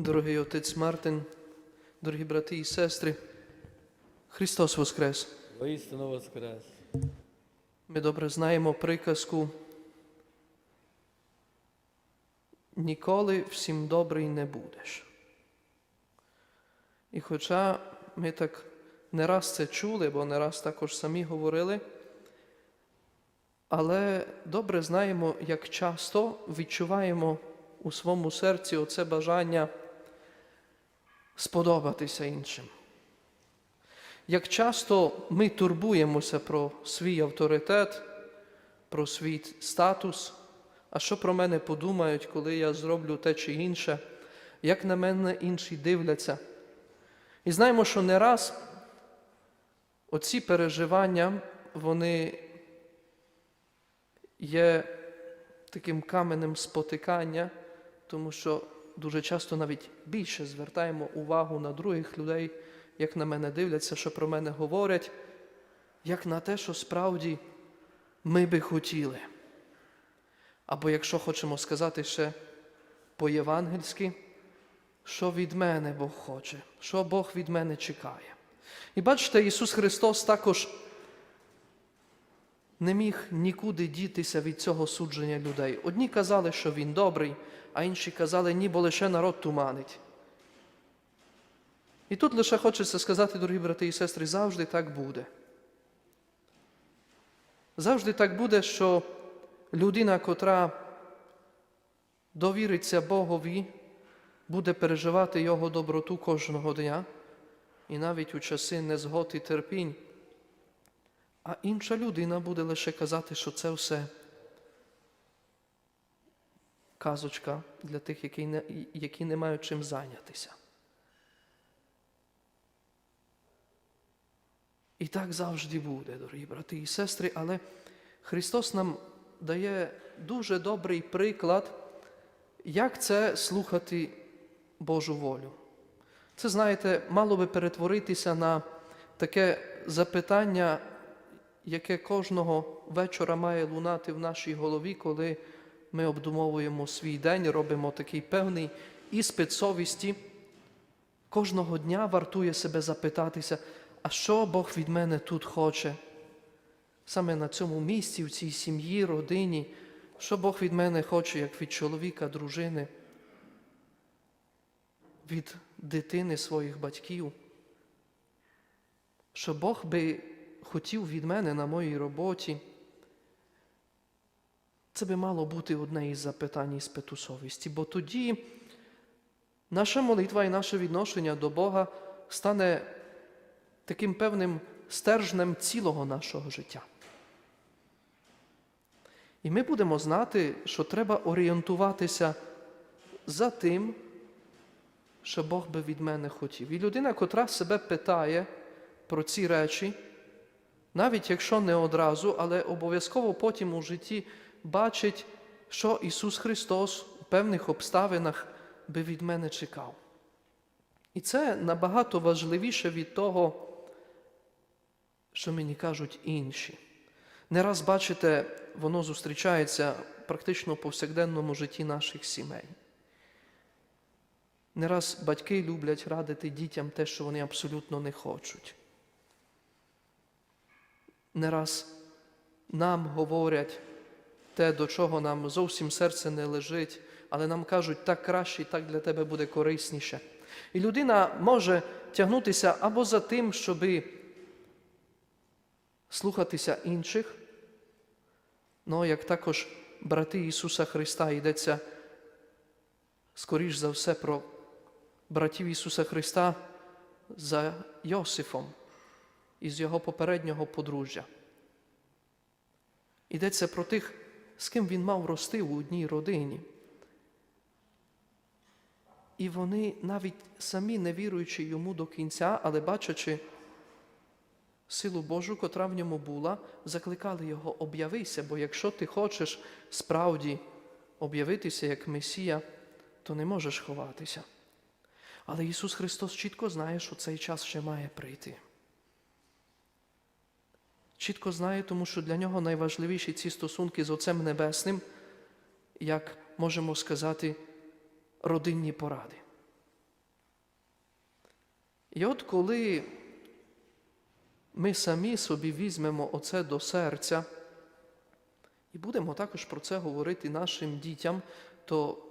Дорогий отець Мартин, дорогі брати і сестри, Христос Воскрес! Воістину воскрес. Ми добре знаємо приказку. Ніколи всім добрий не будеш. І хоча ми так не раз це чули, бо не раз також самі говорили, але добре знаємо, як часто відчуваємо у своєму серці оце бажання сподобатися іншим. Як часто ми турбуємося про свій авторитет, про свій статус, а що про мене подумають, коли я зроблю те чи інше, як на мене інші дивляться. І знаємо, що не раз оці переживання, вони є таким каменем спотикання, тому що дуже часто навіть більше звертаємо увагу на других людей, як на мене дивляться, що про мене говорять, як на те, що справді ми би хотіли. Або якщо хочемо сказати ще по-євангельськи, що від мене Бог хоче, що Бог від мене чекає. І бачите, Ісус Христос також не міг нікуди дітися від цього судження людей. Одні казали, що Він добрий, а інші казали, ні, бо лише народ туманить. І тут лише хочеться сказати, дорогі брати і сестри, завжди так буде. Завжди так буде, що людина, котра довіриться Богові, буде переживати Його доброту кожного дня, і навіть у часи незгод і терпінь. А інша людина буде лише казати, що це все казочка для тих, які не, які не мають чим зайнятися. І так завжди буде, дорогі брати і сестри, але Христос нам дає дуже добрий приклад, як це слухати Божу волю. Це, знаєте, мало би перетворитися на таке запитання, яке кожного вечора має лунати в нашій голові, коли ми обдумовуємо свій день, робимо такий певний іспит совісті. Кожного дня вартує себе запитатися, а що Бог від мене тут хоче? Саме на цьому місці, в цій сім'ї, родині, що Бог від мене хоче, як від чоловіка, дружини, від дитини своїх батьків. Що Бог би хотів від мене на моїй роботі. Це би мало бути одне із запитань іспиту совісті, бо тоді наша молитва і наше відношення до Бога стане таким певним стержнем цілого нашого життя. І ми будемо знати, що треба орієнтуватися за тим, що Бог би від мене хотів. І людина, котра себе питає про ці речі, навіть якщо не одразу, але обов'язково потім у житті бачить, що Ісус Христос у певних обставинах би від мене чекав. І це набагато важливіше від того, що мені кажуть інші. Не раз бачите, воно зустрічається практично в повсякденному житті наших сімей. Не раз батьки люблять радити дітям те, що вони абсолютно не хочуть. Не раз нам говорять те, до чого нам зовсім серце не лежить, але нам кажуть, так краще, так для тебе буде корисніше. І людина може тягнутися або за тим, щоби слухатися інших, ну як також брати Ісуса Христа йдеться, скоріш за все, про братів Ісуса Христа за Йосифом із його попереднього подружжя. Йдеться про тих, з ким він мав рости у одній родині. І вони навіть самі не віруючи йому до кінця, але бачачи силу Божу, котра в ньому була, закликали його об'явися, бо якщо ти хочеш справді об'явитися як Месія, то не можеш ховатися. Але Ісус Христос чітко знає, що цей час ще має прийти. Чітко знає, тому що для нього найважливіші ці стосунки з Отцем Небесним, як можемо сказати, родинні поради. І от коли ми самі собі візьмемо оце до серця і будемо також про це говорити нашим дітям, то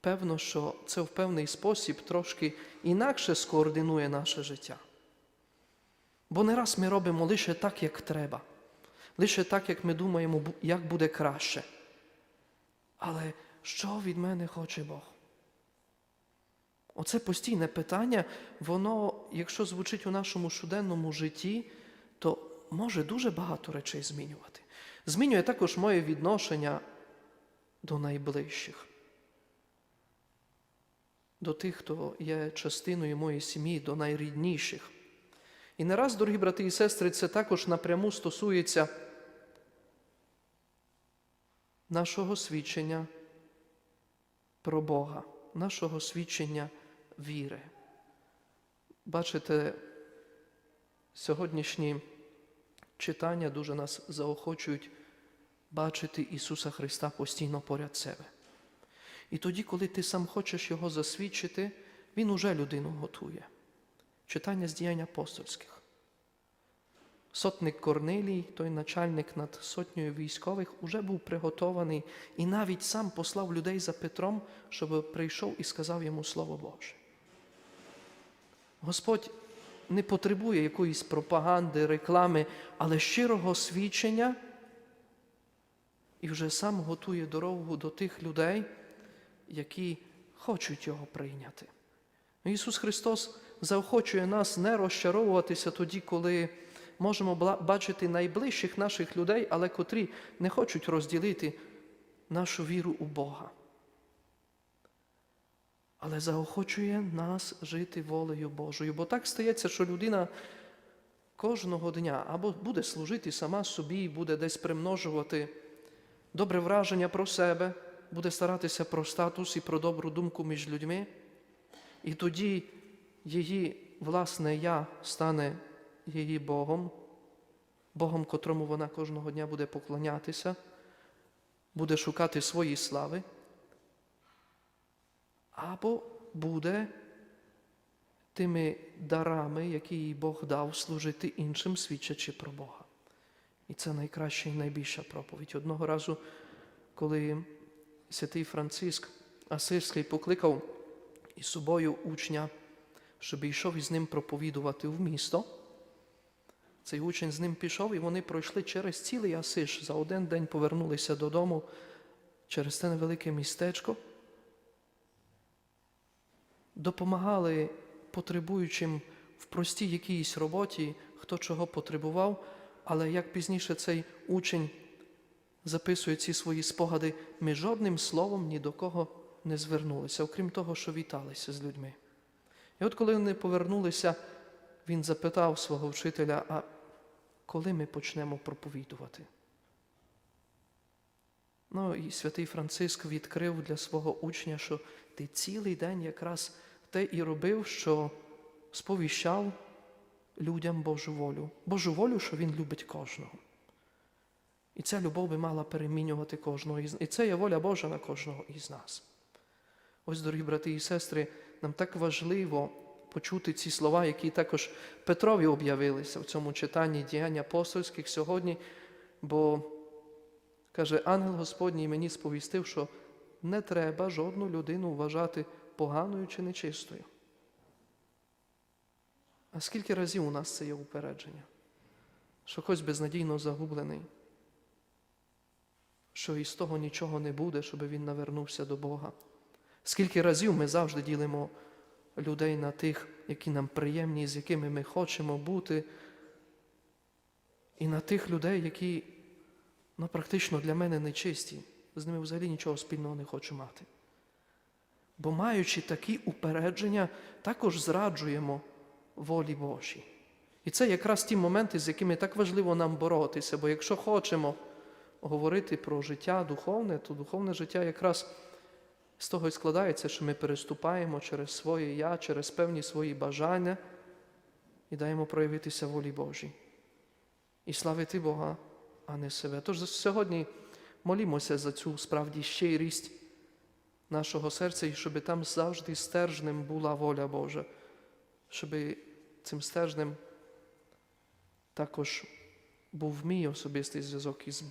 певно, що це в певний спосіб трошки інакше скоординує наше життя. Бо не раз ми робимо лише так, як треба, лише так, як ми думаємо, як буде краще. Але що від мене хоче Бог? Оце постійне питання, воно, якщо звучить у нашому щоденному житті, то може дуже багато речей змінювати. Змінює також моє відношення до найближчих, до тих, хто є частиною моєї сім'ї, до найрідніших. І не раз, дорогі брати і сестри, це також напряму стосується нашого свідчення про Бога, нашого свідчення віри. Бачите, сьогоднішні читання дуже нас заохочують бачити Ісуса Христа постійно поряд себе. І тоді, коли ти сам хочеш Його засвідчити, Він уже людину готує. Читання з діянь апостольських. Сотник Корнилій, той начальник над сотнею військових, уже був приготований і навіть сам послав людей за Петром, щоб прийшов і сказав йому Слово Боже. Господь не потребує якоїсь пропаганди, реклами, але щирого свідчення і вже сам готує дорогу до тих людей, які хочуть його прийняти. Ісус Христос заохочує нас не розчаровуватися тоді, коли можемо бачити найближчих наших людей, але котрі не хочуть розділити нашу віру у Бога. Але заохочує нас жити волею Божою. Бо так стається, що людина кожного дня або буде служити сама собі, буде десь примножувати добре враження про себе, буде старатися про статус і про добру думку між людьми. І тоді її власне я стане її Богом, Богом, котрому вона кожного дня буде поклонятися, буде шукати свої слави, або буде тими дарами, які їй Бог дав, служити іншим, свідчачи про Бога. І це найкраща і найбільша проповідь. Одного разу, коли святий Франциск Асирський покликав із собою учня, щоб йшов із ним проповідувати в місто. Цей учень з ним пішов, і вони пройшли через цілий Асиш. За один день повернулися додому через те невелике містечко, допомагали потребуючим в простій якійсь роботі, хто чого потребував, але як пізніше цей учень записує ці свої спогади, ми жодним словом ні до кого не звернулися, окрім того, що віталися з людьми. І от коли вони повернулися, він запитав свого вчителя, а коли ми почнемо проповідувати? Ну і святий Франциск відкрив для свого учня, що ти цілий день якраз те і робив, що сповіщав людям Божу волю. Божу волю, що він любить кожного. І ця любов би мала перемінювати кожного І це є воля Божа на кожного із нас. Ось, дорогі брати і сестри, нам так важливо почути ці слова, які також Петрові об'явилися в цьому читанні діянь апостольських сьогодні, бо каже, ангел Господній мені сповістив, що не треба жодну людину вважати поганою чи нечистою. А скільки разів у нас це є упередження? Що хтось безнадійно загублений, що із того нічого не буде, щоб він навернувся до Бога. Скільки разів ми завжди ділимо людей на тих, які нам приємні, з якими ми хочемо бути, і на тих людей, які ну, практично для мене нечисті, з ними взагалі нічого спільного не хочу мати. Бо маючи такі упередження, також зраджуємо волі Божій. І це якраз ті моменти, з якими так важливо нам боротися, бо якщо хочемо говорити про життя духовне, то духовне життя якраз з того і складається, що ми переступаємо через своє я, через певні свої бажання і даємо проявитися волі Божій. І славити Бога, а не себе. Тож сьогодні молімося за цю справді щирість нашого серця, і щоб там завжди стержнем була воля Божа, щоб цим стержнем також був мій особистий зв'язок із Богом.